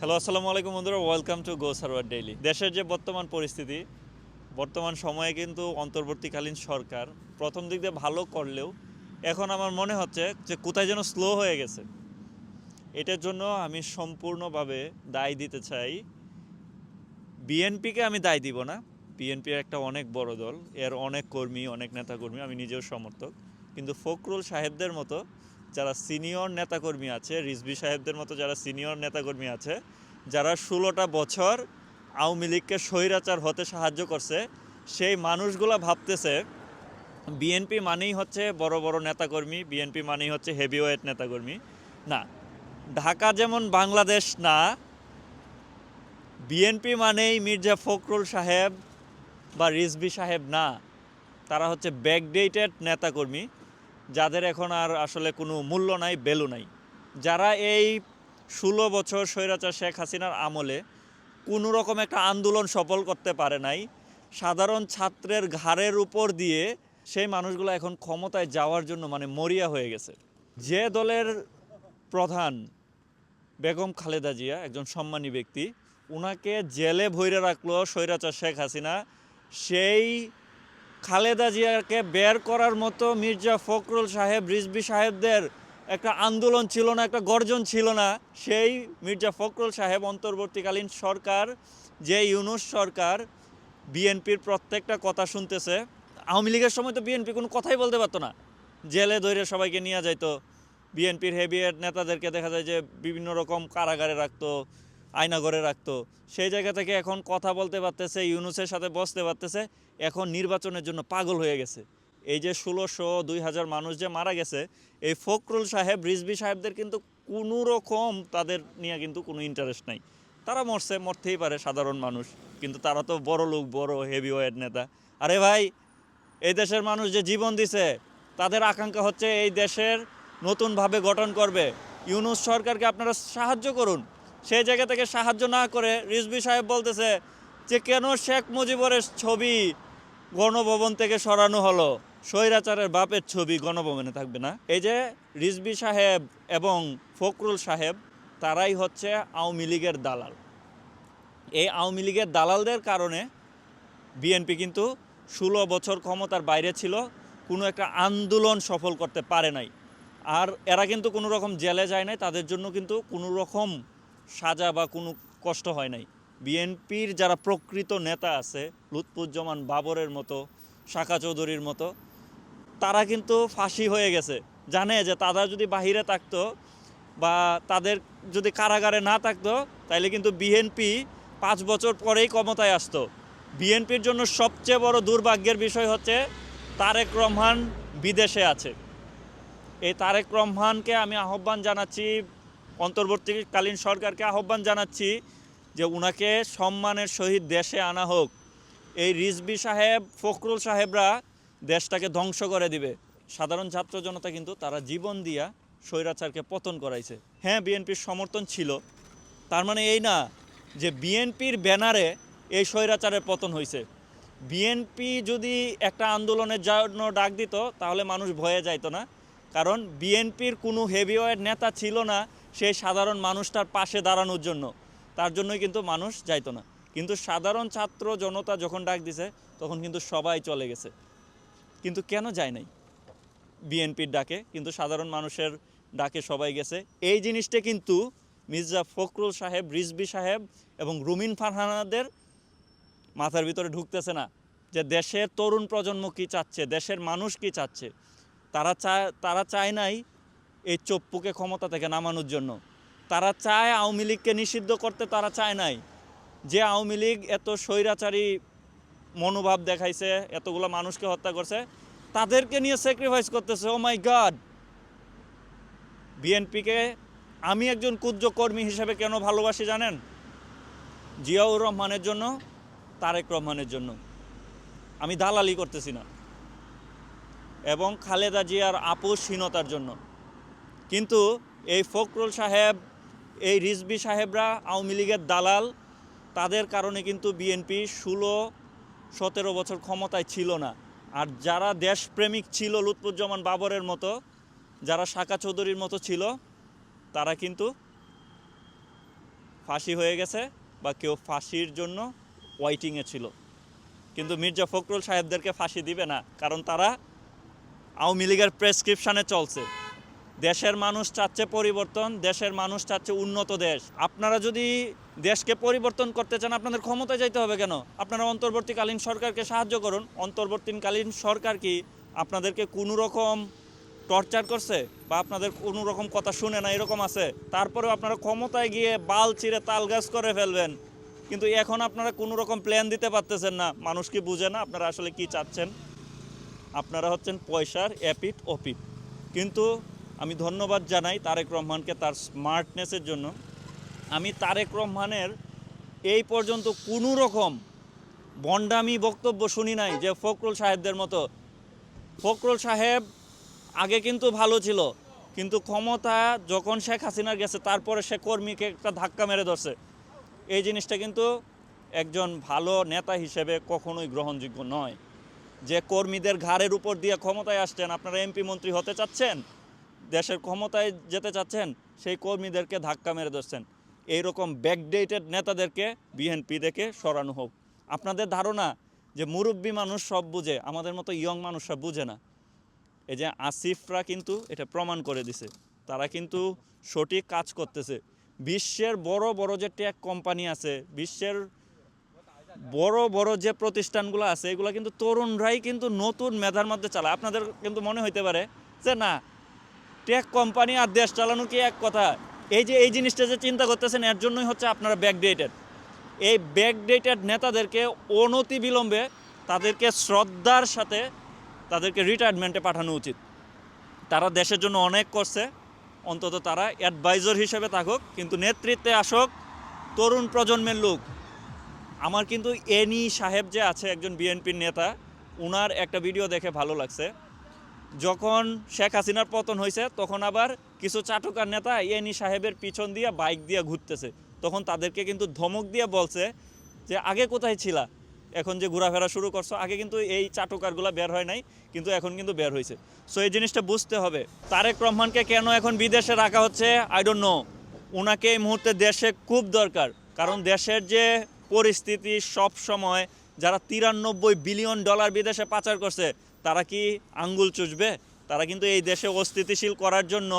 Hello, আসসালামু আলাইকুম বন্ধুরা welcome to go server daily দেশের যে বর্তমান পরিস্থিতি, বর্তমান সময়ে কিন্তু অন্তর্বর্তীকালীন সরকার প্রথম দিক দিয়ে ভালো করলেও এখন আমার মনে হচ্ছে যে কোথায় যেন স্লো হয়ে গেছে। এটার জন্য আমি সম্পূর্ণভাবে দায় দিতে চাই। বিএনপিকে আমি দায় দিব না। বিএনপি একটা অনেক বড় দল, এর অনেক কর্মী, অনেক নেতাকর্মী, আমি নিজেও সমর্থক। কিন্তু ফখরুল সাহেবদের মতো যারা সিনিয়র নেতাকর্মী আছে, রিজভি সাহেবদের মতো যারা সিনিয়র নেতাকর্মী আছে, যারা ষোলোটা বছর আওয়ামী লীগকে স্বৈরাচার হতে সাহায্য করছে, সেই মানুষগুলা ভাবতেছে, বিএনপি মানেই হচ্ছে বড় বড় নেতাকর্মী, বিএনপি মানেই হচ্ছে হেভিওয়েট নেতাকর্মী। না, ঢাকা যেমন বাংলাদেশ না, বিএনপি মানেই মির্জা ফখরুল সাহেব বা রিজভি সাহেব না, তারা হচ্ছে ব্যাকডেটেড নেতাকর্মী। যাদের এখন আর আসলে কোনো মূল্য নাই ভ্যালু নাই। যারা এই ষোলো বছর স্বৈরাচার শেখ হাসিনার আমলে কোনো রকম একটা আন্দোলন সফল করতে পারে নাই, সাধারণ ছাত্রের ঘাড়ের উপর দিয়ে সেই মানুষগুলো এখন ক্ষমতায় যাওয়ার জন্য মানে মরিয়া হয়ে গেছে। যে দলের প্রধান বেগম খালেদা জিয়া, একজন সম্মানী ব্যক্তি ওনাকে জেলে ভৈরে রাখল স্বৈরাচার শেখ হাসিনা, সেই খালেদা জিয়াকে বের করার মতো মির্জা ফখরুল সাহেব রিজবি সাহেবদের একটা আন্দোলন ছিল না, একটা গর্জন ছিল না। সেই মির্জা ফখরুল সাহেব অন্তর্বর্তীকালীন সরকার, যে ইউনুস সরকার, বিএনপির প্রত্যেকটা কথা শুনতেছে। আওয়ামী লীগের সময় তো বিএনপি কোনো কথাই বলতে পারতো না। জেলে ধরে সবাইকে নিয়ে যাইতো। বিএনপির হেভিয়েট নেতাদেরকে দেখা যায় যে বিভিন্ন রকম কারাগারে রাখতো। আয়নাঘরে রাখতো। সেই জায়গা থেকে এখন কথা বলতে পারতেছে, ইউনুসের সাথে বসতে পারতেছে, এখন নির্বাচনের জন্য পাগল হয়ে গেছে। এই যে ষোলোশো দুই হাজার মানুষ যে মারা গেছে, এই ফখরুল সাহেব রিজবি সাহেবদের কিন্তু কোনো রকম তাদের নিয়ে কিন্তু কোনো ইন্টারেস্ট নাই। তারা মরছে, মরতেই পারে সাধারণ মানুষ, কিন্তু তারা তো বড় লোক, বড় হেভি ওয়েট নেতা। আরে ভাই, এই দেশের মানুষ যে জীবন দিছে, তাদের আকাঙ্ক্ষা হচ্ছে এই দেশের নতুনভাবে গঠন করবে। ইউনুস সরকারকে আপনারা সাহায্য করুন। সেই জায়গা থেকে সাহায্য না করে রিজবি সাহেব বলতেছে যে, কেন শেখ মুজিবরের ছবি গণভবন থেকে সরানো হলো? স্বৈরাচারের বাপের ছবি গণভবনে থাকবে না। এই যে রিজবি সাহেব এবং ফখরুল সাহেব, তারাই হচ্ছে আওয়ামী লীগের দালাল। এই আওয়ামী লীগের দালালদের কারণে বিএনপি কিন্তু ষোলো বছর ক্ষমতার বাইরে ছিল, কোনো একটা আন্দোলন সফল করতে পারে নাই। আর এরা কিন্তু কোনো রকম জেলে যায় নাই, তাদের জন্য কিন্তু কোনো রকম সাজা বা কোনো কষ্ট হয় নাই। বিএনপির যারা প্রকৃত নেতা আছে, লুৎফুজ্জামান বাবরের মতো, শাখা চৌধুরীর মতো, তারা কিন্তু ফাঁসি হয়ে গেছে। জানে যে তারা যদি বাহিরে থাকতো বা তাদের যদি কারাগারে না থাকতো তাহলে কিন্তু বিএনপি পাঁচ বছর পরেই ক্ষমতায় আসতো। বিএনপির জন্য সবচেয়ে বড় দুর্ভাগ্যের বিষয় হচ্ছে, তারেক রহমান বিদেশে আছে। এই তারেক রহমানকে আমি আহ্বান জানাচ্ছি অন্তর্বর্তীকালীন সরকারকে আহ্বান জানাচ্ছি যে উনাকে সম্মানের সহিত দেশে আনা হোক। এই রিজবি সাহেব, ফখরুল সাহেবরা দেশটাকে ধ্বংস করে দিবে। সাধারণ ছাত্র জনতা কিন্তু তারা জীবন দিয়া স্বৈরাচারকে পতন করাইছে। হ্যাঁ বিএনপির সমর্থন ছিল। তার মানে এই না যে বিএনপির ব্যানারে এই স্বৈরাচারের পতন হয়েছে বিএনপি যদি একটা আন্দোলনের জন্য ডাক দিত, তাহলে মানুষ ভয়ে যাইতো না। কারণ বিএনপির কোনো হেভিওয়েট নেতা ছিল না সেই সাধারণ মানুষটার পাশে দাঁড়ানোর জন্য। তার জন্যই কিন্তু মানুষ যাইতো না। কিন্তু সাধারণ ছাত্র জনতা যখন ডাক দিছে, তখন কিন্তু সবাই চলে গেছে। কিন্তু কেন যায় নাই? বিএনপির ডাকে, কিন্তু সাধারণ মানুষের ডাকে সবাই গেছে। এই জিনিসটা কিন্তু মির্জা ফখরুল সাহেব রিজবি সাহেব এবং রুমিন ফারহানাদের মাথার ভিতরে ঢুকতেছে না যে দেশের তরুণ প্রজন্ম কি চাচ্ছে, দেশের মানুষ কি চাচ্ছে। তারা চায় তারা চায় নাই এই চপ্পুকে ক্ষমতা থেকে নামানোর জন্য। তারা চায় আওয়ামী লীগকে নিষিদ্ধ করতে, তারা চায় নাই। যে আওয়ামী লীগ এত স্বৈরাচারী মনোভাব দেখাইছে, এতগুলো মানুষকে হত্যা করছে, তাদেরকে নিয়ে স্যাক্রিফাইস করতেছে ও মাই গড বিএনপিকে আমি একজন ক্ষুদ্র কর্মী হিসেবে কেন ভালোবাসি জানেন? জিয়াউর রহমানের জন্য, তারেক রহমানের জন্য। আমি দালালি করতেছি না। এবং খালেদা জিয়ার আপোষহীনতার জন্য। কিন্তু এই ফখরুল সাহেব, এই রিজবি সাহেবরা, আওয়ামী লীগের দালাল, তাদের কারণে কিন্তু বিএনপি ষোলো, সতেরো বছর ক্ষমতায় ছিল না। আর যারা দেশপ্রেমিক ছিল লুৎফুজ্জামান বাবরের মতো, যারা শাখা চৌধুরীর মতো ছিল, তারা কিন্তু ফাঁসি হয়ে গেছে বা কেউ ফাঁসির জন্য ওয়াইটিংয়ে ছিল। কিন্তু মির্জা ফখরুল সাহেবদেরকে ফাঁসি দিবে না, কারণ তারা আওয়ামী লীগের প্রেসক্রিপশানে চলছে। দেশের মানুষ চাচ্ছে পরিবর্তন, দেশের মানুষ চাচ্ছে উন্নত দেশ। আপনারা যদি দেশকে পরিবর্তন করতে চান, আপনাদের ক্ষমতায় যাইতে হবে কেন? আপনারা অন্তর্বর্তীকালীন সরকারকে সাহায্য করুন। অন্তর্বর্তীকালীন সরকার কি আপনাদেরকে কোনো রকম টর্চার করছে? বা আপনাদের কোনো রকম কথা শুনে না, এরকম আছে? তারপরেও আপনারা ক্ষমতায় গিয়ে বাল চিরে তাল গাছ করে ফেলবেন। কিন্তু এখন আপনারা কোনো রকম প্ল্যান দিতে পারতেছেন না। মানুষ কি বুঝে না আপনারা আসলে কি চাচ্ছেন? আপনারা হচ্ছেন পয়সার অ্যাপিট অপিট। কিন্তু আমি ধন্যবাদ জানাই তারেক রহমানকে তার স্মার্টনেসের জন্য। আমি তারেক রহমানের এই পর্যন্ত কোনো রকম বন্ডামি বক্তব্য শুনি নাই যে ফখরুল সাহেবদের মতো। ফখরুল সাহেব আগে কিন্তু ভালো ছিল, কিন্তু ক্ষমতা যখন শেখ হাসিনার গেছে, তারপরে সে কর্মীকে একটা ধাক্কা মেরে ধরছে। এই জিনিসটা কিন্তু একজন ভালো নেতা হিসেবে কখনোই গ্রহণযোগ্য নয়। যে কর্মীদের ঘাড়ের উপর দিয়ে ক্ষমতায় আসছেন, আপনারা এমপি মন্ত্রী হতে চাচ্ছেন, দেশের ক্ষমতায় যেতে চাচ্ছেন, সেই কর্মীদেরকে ধাক্কা মেরে ধরছেন। এইরকম ব্যাকডেটেড নেতাদেরকে বিএনপি থেকে সরানো হোক। আপনাদের ধারণা যে মুরব্বী মানুষ সব বুঝে, আমাদের মতো ইয়ং মানুষরা বুঝে না। এই যে আসিফরা কিন্তু এটা প্রমাণ করে দিছে। তারা কিন্তু সঠিক কাজ করতেছে। বিশ্বের বড় বড় যে টেক কোম্পানি আছে, বিশ্বের বড় বড় যে প্রতিষ্ঠানগুলো আছে, এগুলো কিন্তু তরুণরাই কিন্তু নতুন মেধার মধ্যে চালায়। আপনাদের কিন্তু মনে হইতে পারে যে না টেক কোম্পানি আর দেশ চালানো কি এক কথা? এই যে, এই জিনিসটা যে চিন্তা করতেছেন, এর জন্যই হচ্ছে আপনারা ব্যাকডেটেড এই ব্যাকডেটেড নেতাদেরকে অনতি বিলম্বে তাদেরকে শ্রদ্ধার সাথে তাদেরকে রিটায়ারমেন্টে পাঠানো উচিত। তারা দেশের জন্য অনেক করছে, অন্তত তারা অ্যাডভাইজর হিসেবে থাকুক, কিন্তু নেতৃত্বে আসুক, তরুণ প্রজন্মের লোক। আমার কিন্তু এনি সাহেব যে আছে একজন বিএনপির নেতা, উনার একটা ভিডিও দেখে ভালো লাগছে। যখন শেখ হাসিনার পতন হয়েছে তখন আবার কিছু চাটুকার নেতা এনি সাহেবের পিছন দিয়ে বাইক দিয়ে ঘুরতেছে। তখন তাদেরকে কিন্তু ধমক দিয়ে বলছে যে, আগে কোথায় ছিলা? এখন যে ঘোরাফেরা শুরু করছ, আগে কিন্তু এই চাটুকারগুলো বের হয় নাই, কিন্তু এখন কিন্তু বের হয়েছে সো এই জিনিসটা বুঝতে হবে। তারেক রহমানকে কেন এখন বিদেশে রাখা হচ্ছে? আই ডোন্ট নো ওনাকে এই মুহূর্তে দেশে খুব দরকার। কারণ দেশের যে পরিস্থিতি সব সময় যারা তিরানব্বই বিলিয়ন ডলার বিদেশে পাচার করছে, তারা কি আঙ্গুল চুষবে? তারা কিন্তু এই দেশে অস্থিতিশীল করার জন্য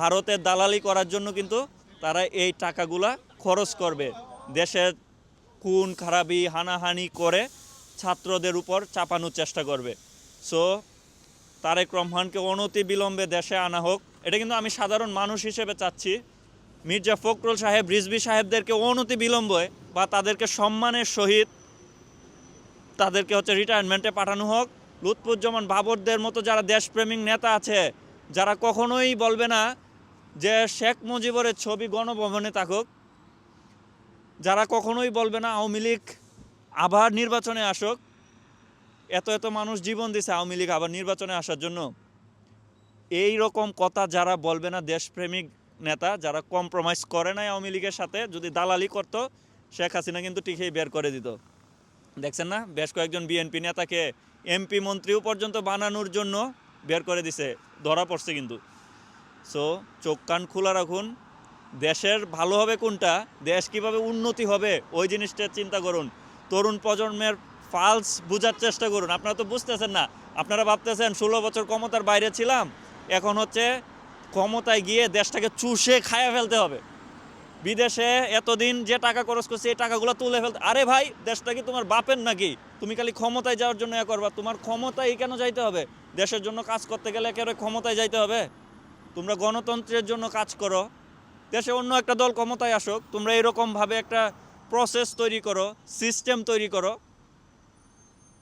ভারতের দালালি করার জন্য কিন্তু তারা এই টাকাগুলা খরচ করবে। দেশের খুন, খারাপি, হানাহানি করে ছাত্রদের উপর চাপানোর চেষ্টা করবে। সো তারেক রহমানকে অনতি বিলম্বে দেশে আনা হোক, এটা কিন্তু আমি সাধারণ মানুষ হিসেবে চাচ্ছি। মির্জা ফখরুল সাহেব রিজবি সাহেবদেরকে অনতি বিলম্বে বা তাদেরকে সম্মানের সহিত তাদেরকে হচ্ছে রিটায়ারমেন্টে পাঠানো হোক। লুৎফুজ্জামান বাবরদের মতো যারা দেশপ্রেমিক নেতা আছে, যারা কখনোই বলবে না যে শেখ মুজিবরের ছবি গণভবনে থাকুক। যারা কখনোই বলবে না আওয়ামী লীগ আবার নির্বাচনে আসুক। এত এত মানুষ জীবন দিছে আওয়ামী লীগ আবার নির্বাচনে আসার জন্য। এই রকম কথা যারা বলবে না দেশপ্রেমিক নেতা, যারা কম্প্রোমাইজ করে নাই আওয়ামী লীগের সাথে, যদি দালালি করতো শেখ হাসিনা কিন্তু টিকেই বের করে দিত। দেখছেন না? বেশ কয়েকজন বিএনপি নেতাকে এমপি মন্ত্রীও পর্যন্ত বানানোর জন্য বের করে দিছে। ধরা পড়ছে কিন্তু। সো চোখ কান খোলা রাখুন। দেশের ভালো হবে কোনটা? দেশ কীভাবে উন্নতি হবে? ওই জিনিসটা চিন্তা করুন। তরুণ প্রজন্মের ফালস বোঝার চেষ্টা করুন। আপনারা তো বুঝতেছেন না। আপনারা ভাবতেছেন ষোলো বছর ক্ষমতার বাইরে ছিলাম। এখন হচ্ছে ক্ষমতায় গিয়ে দেশটাকে চুষে খায়া ফেলতে হবে। বিদেশে এতদিন যে টাকা খরচ করছে, এই টাকাগুলো তুলে ফেলতে আরে ভাই, দেশটা কি তোমার বাপের নাকি? তুমি খালি ক্ষমতায় যাওয়ার জন্য এ করবা। তোমার ক্ষমতায় কেন যাইতে হবে? দেশের জন্য কাজ করতে গেলে একেবারে ক্ষমতায় যাইতে হবে? তোমরা গণতন্ত্রের জন্য কাজ করো। দেশে অন্য একটা দল ক্ষমতায় আসুক, তোমরা এরকমভাবে একটা প্রসেস তৈরি করো সিস্টেম তৈরি করো।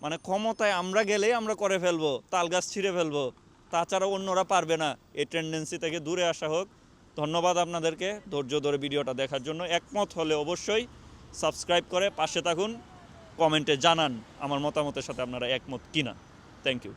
মানে ক্ষমতায় আমরা গেলেই আমরা করে ফেলব তাল গাছ ছিঁড়ে ফেলব। তাছাড়া অন্যরা পারবে না। এই টেন্ডেন্সি থেকে দূরে আসা হোক। ধন্যবাদ আপনাদেরকে ধৈর্য ধরে ভিডিওটা দেখার জন্য। একমত হলে অবশ্যই সাবস্ক্রাইব করে পাশে থাকুন, কমেন্টে জানান আমার মতামতের সাথে আপনারা একমত কিনা। Thank you